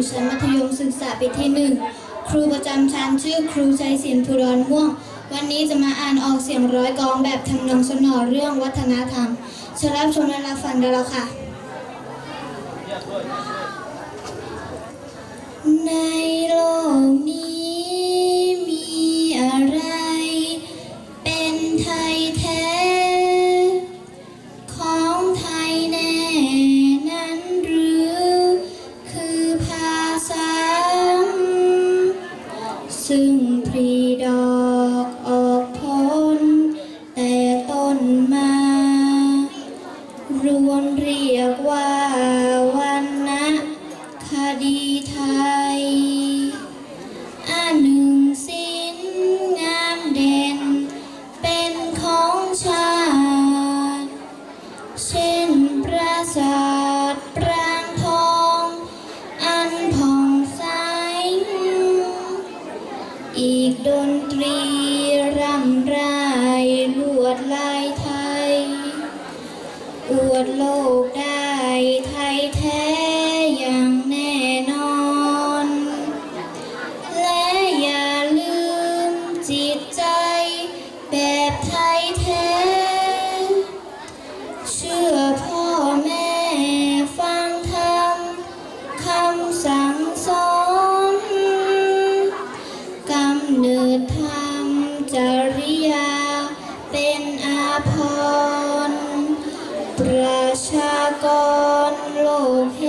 อยู่ชั้นมัธยมศึกษาปีที่หนึ่งครูประจำชั้นชื่อครูชัยศิลป์ภูดรม่วง วันนี้จะมาอ่านออกเสียงร้อยกองแบบทำนองสนอเรื่องวัฒนธรรมเชิญรับชมและรับฟังได้แล้วค่ะ ซึ่ง อีกดนตรีรำไรลวดลาย จริยา เป็นอาภรณ์ประชากรโลกเห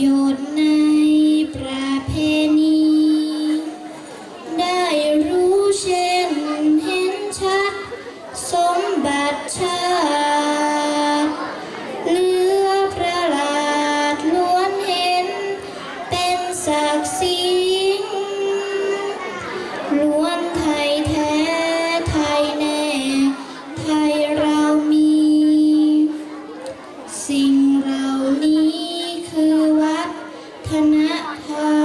โยชนในประเพณี ได้รู้เช่นเห็นชัด สมบัติชาเหลือประหลาดล้วนเห็น เป็นศักดิ์ศรีล้ว ธนทา